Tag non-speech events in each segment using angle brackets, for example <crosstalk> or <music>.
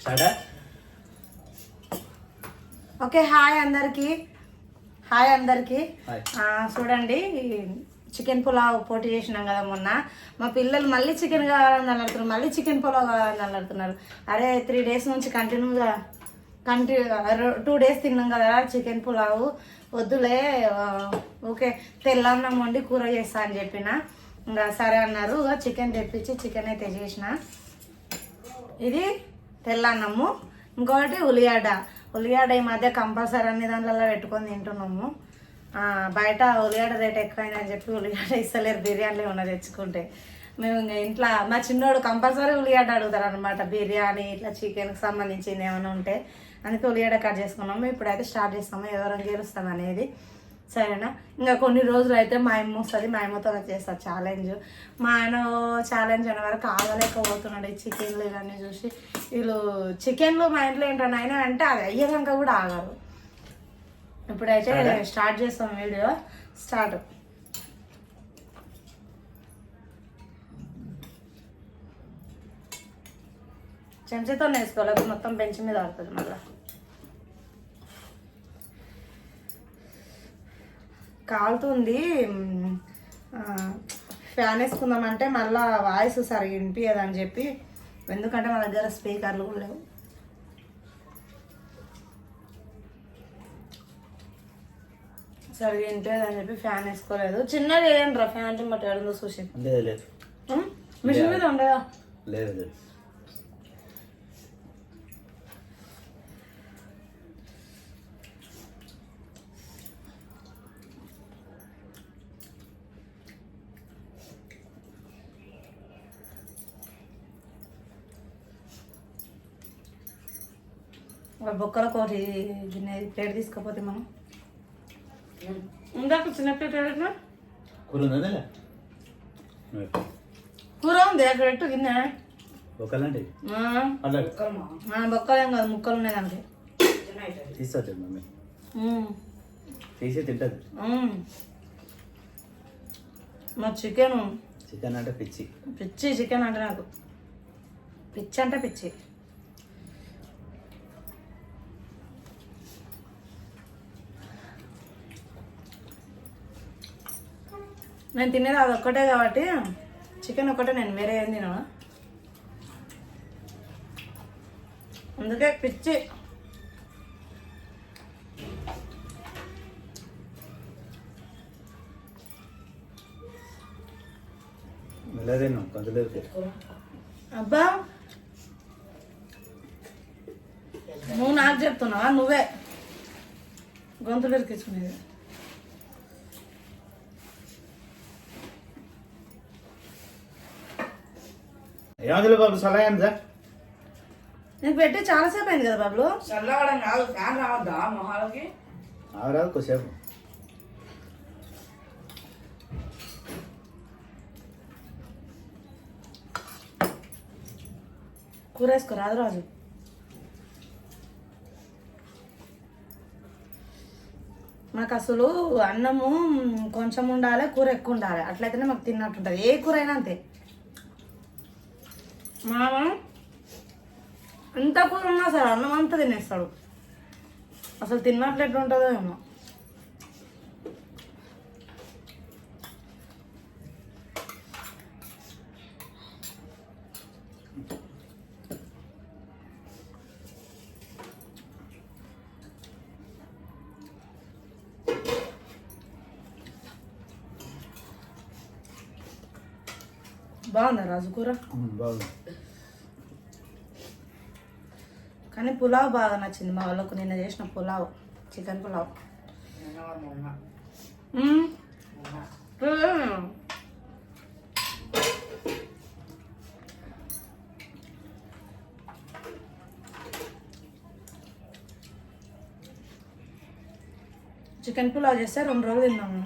స్టార్టా? Okay hi అందరికి. Hi అందరికి. చూడండి చికెన్ పులావ్ పోటీ చేసినాం కదా మొన్న. మా పిల్లలు మళ్ళీ చికెన్ కావాలని అడుగుతున్నారు మళ్ళీ చికెన్ పులావ్ కావాలని అడుగుతున్నారు అరే త్రీ డేస్ నుంచి కంటిన్యూగా కంటిన్యూ టూ డేస్ తిన్నాం కదా చికెన్ పులావ్. వద్దులే ఓకే తెల్లన్నం వండి కూర చేస్తా అని చెప్పిన. ఇంకా సరే అన్నారు చికెన్ తెప్పించి చికెన్ అయితే చేసిన. ఇది తెల్లన్నము. ఇంకొకటి ఉల్లిగడ్డ. ఉల్లిగడ్డ ఈ మధ్య కంపల్సరీ అన్ని దాంట్లో పెట్టుకొని తింటున్నాము. బయట ఉల్లిగడ్డ రేట్ ఎక్కువైందని చెప్పి ఉల్లిగడ్డ ఇస్తలేరు బిర్యానీలో ఉన్న తెచ్చుకుంటే. మేము ఇంకా ఇంట్లో మా చిన్నోడు కంపల్సరీ ఉల్లిగడ్డ అడుగుతారు అనమాట బిర్యానీ ఇట్లా చికెన్కి సంబంధించింది ఏమైనా ఉంటే. అందుకే ఉల్లిగడ్డ కట్ చేసుకున్నాము. ఇప్పుడైతే స్టార్ట్ చేస్తాము ఎవరైనా గెలుస్తాం అనేది. సరేనా? ఇంకా కొన్ని రోజులు అయితే మా అమ్మ వస్తుంది మా అమ్మతో చేస్తారు ఛాలెంజ్ మా ఆయన ఛాలెంజ్ అనే వరకు ఆగలేకపోతున్నాడు ఈ చికెన్లు ఇవన్నీ చూసి. వీళ్ళు చికెన్లు మా ఇంట్లో ఏంటన్నా అయినా అంటే అది అయ్యేదాకా కూడా ఆగరు. ఇప్పుడైతే స్టార్ట్ చేస్తాం వీడియో. స్టార్ట్. చెంచాతో వేసుకోవాలి మొత్తం బెంచ్ మీద ఆడుతుంది మళ్ళీ. కాలుతుంది. ఫ్యాన్ వేసుకుందామంటే మళ్ళా వాయిస్ సరిగా వినిపించదని చెప్పి ఎందుకంటే మా దగ్గర స్పీకర్లు కూడా లేవు. సరిగా వినిపించదని చెప్పి ఫ్యాన్ వేసుకోలేదు. చిన్నది వేయండి రా? ఫ్యాన్ మట్టి అడుగు చూసి. లేదు? మిషన్ మీద ఉండదా? లేదు. ఒక బొక్కల కోటి గిన్నె ప్లేట్ తీసుకపోతే మనం. ఇందాక చిన్న ప్లేట్ ఏడన్నా? కూర ఉన్నదా కూర ఉంది అక్కడ పెట్టు గిన్నె. ఆ, బొక్కలేం కాదు ముక్కలు ఉన్నాయి దానికి తీసుకొచ్చాడు మమ్మీ. తీసి తింటది. మా చికెన్. చికెన్ అంటే పిచ్చి. పిచ్చి చికెన్ అంటే నాకు. పిచ్చి అంటే పిచ్చి. నేను తినేది అది ఒక్కటే కాబట్టి చికెన్ ఒక్కటే నేను వేరే ఏం తినా అందుకే పిచ్చి. అబ్బా! నువ్వు నాకు చెప్తున్నావా? నువ్వే. గొంతులు ఇరికించుకునేది ఏమందులో బాబు సలహా సార్? నీకు పెట్టి చాలాసేపు అయింది కదా బాబులు? చల్లవడం కాదు ఫ్యాన్ రావద్దా మొహాలకి? ఆగరాదు కొద్దిసేపు. కూర వేసుకో రాదు రాజు. మాకు అసలు అన్నము కొంచెం ఉండాలి కూర ఎక్కువ ఉండాలి. అట్లయితేనే మాకు తిన్నట్టుంటుంది ఏ కూర అయినా అంతే. మామ ఎంత కూర ఉన్నా సరే అన్నం అంతా తినేస్తాడు. అసలు తిన్నట్లు ఎట్లుంటుందో ఏమో. బాగుందా రాజు కూర? బాగుంది. కానీ పులావ్ బాగా నచ్చింది మా వాళ్ళకు. నిన్న చేసిన పులావ్ చికెన్ పులావ్. చికెన్ పులావ్ చేస్తే రెండు రోజులు తిన్నాము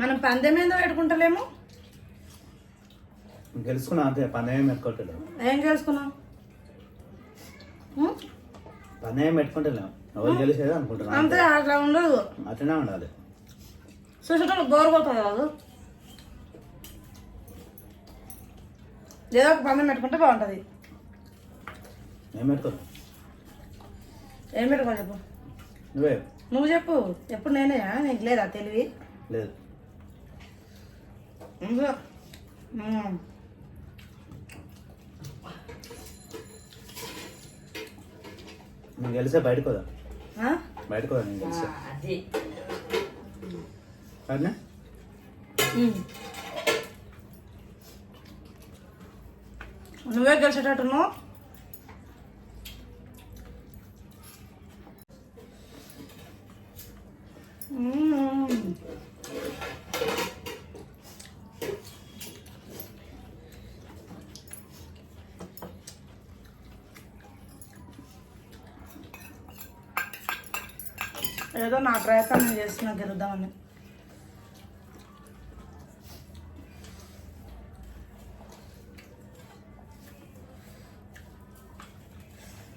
మనం పందెం ఏందో పెట్టుకుంటలేము? గెలుచుకున్నా అంతే పందెం పెట్టుకోవట్లేదు. ఏం ఉం? పందెం పెట్టుకుంటలేము ఎవరు గెలిచేది అనుకుంటున్నా అంతే అట్లా ఉండదు. అట్లనే ఉండాలి. చూసేటప్పుడు బోర్ కొడుతుంది కాదు ఏదో ఒక పందెం పెట్టుకుంటే బాగుంటుంది. ఏం పెట్టుకోరు ఏం పెట్టుకో చెప్పు? నువ్వే. నువ్వు చెప్పు. ఎప్పుడు నేనే నీకు లేదా తెలివి? లేదు. ఇంకో. నేను గెలిస్తే బయటకు ఆ? బయటకు అది అట్నే ఉమ్. నువ్వే గెలిచేటట్టున్నావు ఉమ్. ఏదో నా ప్రయత్నం నేను చేస్తున్నా గెలుద్దామని.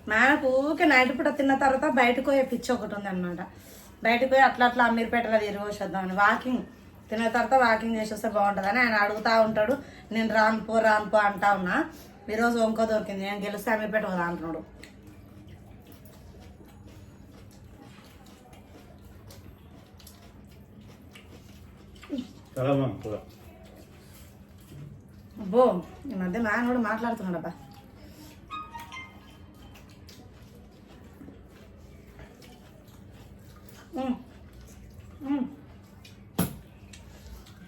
మేనకు ఊరికే నైట్ పూట తిన్న తర్వాత బయటకు పోయే పిచ్చి ఒకటి ఉంది అనమాట బయటకు పోయి అట్లా అట్లా అమీర్పేటలో తిరిగి వాకింగ్. తిన్న తర్వాత వాకింగ్ చేసి వస్తే బాగుంటుందని ఆయన అడుగుతా ఉంటాడు. నేను రాను పో రాను పో అంటా ఉన్నా. ఈరోజు ఇంకో దొరికింది. నేను గెలిస్తే అమీర్పేట పోదా అంటున్నాడు. చాలా బాగుంది కూర అబ్బో ఈ మధ్య మ్యాన్ కూడా మాట్లాడుతున్నాడు అబ్బా.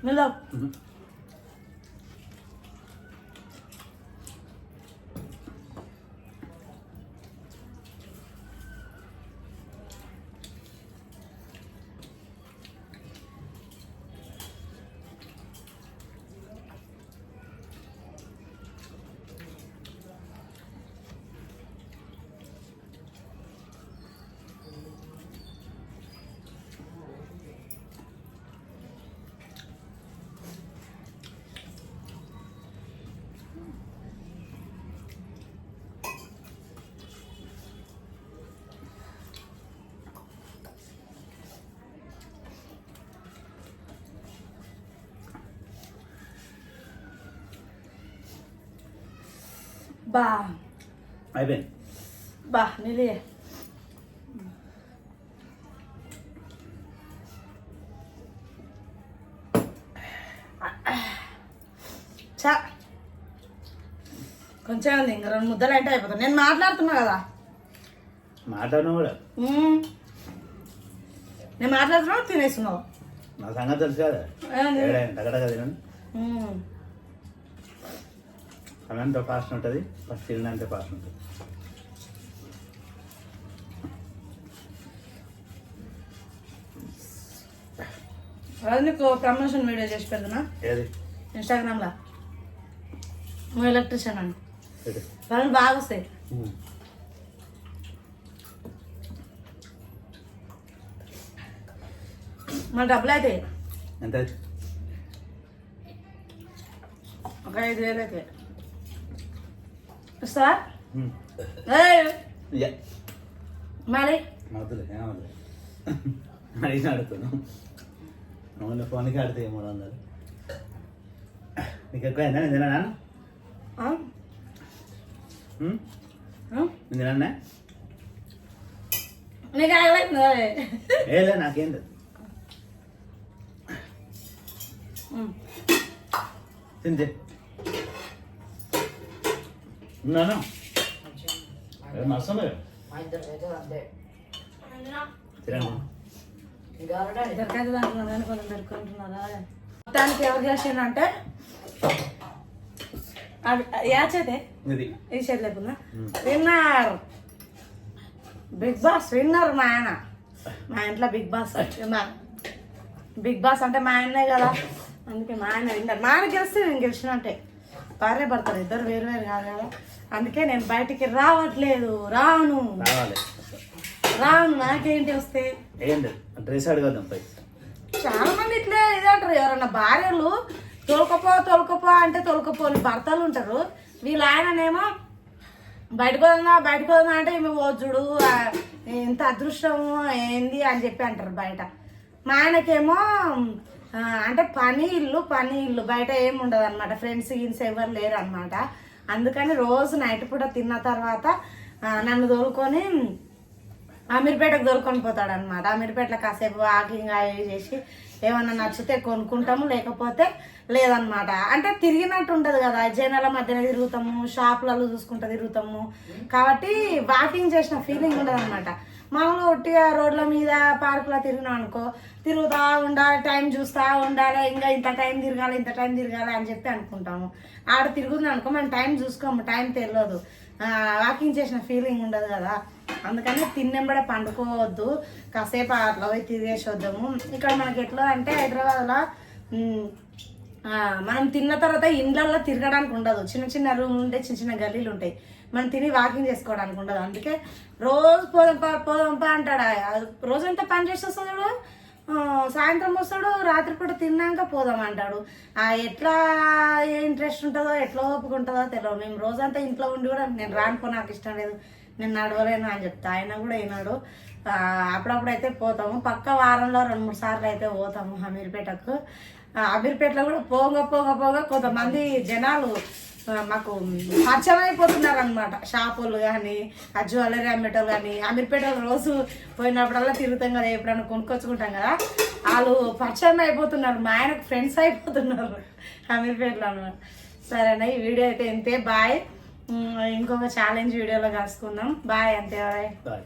నిల్లో. బా అయిపోయింది బా నిలే చా కొంచెం ఉంది ఇంకా రెండు ముద్దలు అంటే అయిపోతుంది నేను మాట్లాడుతున్నా కదా. మాట్లాడినా కూడా మ్మ్. నేను మాట్లాడుతున్నా తినేస్తున్నావు. నా సంగతి తెలుసు కదా? అనంత ఫాస్ట్ ఉంటుంది ఫస్ట్ తినంటే ఫాస్ట్ ఉంటుంది. నీకు ప్రమోషన్ వీడియో చేసి పెడుతున్నా ఏది? ఇన్స్టాగ్రామ్లో? నువ్వు ఎలక్ట్రిషియన్ అని? పనులు బాగా వస్తాయి. మన డబ్బులు అయితే? ఎంత? ఒక ఐదు వేలు అయితే. ఇయ్య. మరి అడిగిన అడుగుతున్నాను అవును ఫోన్కి ఆడితే మూడు వందలు నీకు ఎక్కువ అయిందా? నేను తిన్నా నీకు ఆగలేదు ఏ లే నాకేం లేదు తింటే ఉన్నాను మస్తు మా ఇద్దరు అయితే అంతే తినండి ఇంకా ఆల్రెడీ దొరకదు అంటున్నారు కానీ కొంచెం దొరుకుంటున్నారా మొత్తానికి ఎవరు చేసిండ్రు యాచైతే ఇది ఈ షేర్ లేకున్నా విన్నర్ బిగ్ బాస్ విన్నర్ మా ఆయన మా ఇంట్లో Bigg Boss winner Bigg Boss అంటే మా ఆయనే కదా. <laughs> అందుకే మా ఆయన విన్నర్ మా ఆయన గెలిస్తే నేను గెలిచినట్టే భార్య భర్తలు ఇద్దరు వేరు వేరు కాదు కదా. అందుకే నేను బయటికి రావట్లేదు. రాను. రావాలి. రాను. నాకేంటి వస్తే? ఏంటి? డ్రెస్ అడగద్దాం పై. చాలా మంది ఇట్లే ఇదే అంటారు. ఎవరన్నా భార్యలు తోలుకపో తోలుకపో అంటే తోలుకపోని భర్తలు ఉంటారు. వీళ్ళ ఆయననేమో బయటకు వదా బయటకు వదా అంటే ఈమె ఆ, ఇంత అదృష్టము ఏంది? అని చెప్పి అంటారు బయట. మా ఆయనకేమో అంటే పని ఇల్లు పని ఇల్లు. బయట ఏమి ఉండదు అనమాట ఫ్రెండ్స్ గిన్స్ ఎవరు లేరు అనమాట అందుకని రోజు నైట్ పూట తిన్న తర్వాత నన్ను తోలుకొని అమీర్పేటకు దొరుకొని పోతాడు అనమాట అమీర్పేటలో కాసేపు వాకింగ్ అవి చేసి ఏమన్నా నచ్చితే కొనుక్కుంటాము లేకపోతే లేదనమాట అంటే తిరిగినట్టు ఉండదు కదా. జనాల మధ్యన తిరుగుతాము షాపులలో చూసుకుంటూ తిరుగుతాము. కాబట్టి వాకింగ్ చేసిన ఫీలింగ్ ఉండదు అనమాట మామూలుగా ఒట్టిగా రోడ్ల మీద పార్కులో తిరిగినాం అనుకో తిరుగుతా ఉండాలి టైం చూస్తూ ఉండాలి ఇంకా ఇంత టైం తిరగాలి ఇంత టైం తిరగాలి అని చెప్పి అనుకుంటాము. ఆడ తిరుగుతుంది అనుకో మనం టైం చూసుకోము టైం తెలియదు. వాకింగ్ చేసిన ఫీలింగ్ ఉండదు కదా. అందుకని తిన్నెంబడ పండుకోవద్దు. కాసేపు అట్లా పోయి తిరిగేసి వద్దాము. ఇక్కడ మనకి ఎట్లా అంటే హైదరాబాద్లో మనం తిన్న తర్వాత ఇండ్లల్లో తిరగడానికి ఉండదు. చిన్న చిన్న రూమ్ ఉంటాయి చిన్న చిన్న గల్లీలు ఉంటాయి. మనం తిని వాకింగ్ చేసుకోవడానికి ఉండదు. అందుకే రోజు పోదంపా పోదంపా అంటాడు ఆ, రోజంతా పని చేసేస్తాడు సాయంత్రం వస్తాడు రాత్రిపూట తిన్నాక పోదాం అంటాడు. ఆ ఎట్లా ఏ ఇంట్రెస్ట్ ఉంటుందో ఎట్లా ఒప్పుకుంటుందో తెలియదు మేము రోజంతా ఇంట్లో ఉండి కూడా నేను రానుకో నాకు ఇష్టం లేదు. నేను నడవలేను అని చెప్తా. ఆయన కూడా అయినాడు అప్పుడప్పుడు అయితే పోతాము. పక్క వారంలో రెండు మూడు సార్లు అయితే పోతాము అమీర్పేటకు. ఆ, అమీర్పేటలో కూడా పోగా పోగా పోగా కొంతమంది జనాలు మాకు పరిచయం అయిపోతున్నారు అనమాట షాపులు కానీ ఆ జ్యువెలరీ అమ్మేటోళ్ళు కానీ అమీర్పేటలు రోజు పోయినప్పుడల్లా తిరుగుతాం కదా ఎప్పుడైనా కొనుక్కొచ్చుకుంటాం కదా వాళ్ళు పరిచయం అయిపోతున్నారు మా ఆయనకు ఫ్రెండ్స్ అయిపోతున్నారు అమీర్పేటలో అనమాట సరేనా ఈ వీడియో అయితే ఇంతే. బాయ్. ఇంకొక ఛాలెంజ్ వీడియోలో కలుసుకుందాం. బాయ్ అంతే బాయ్.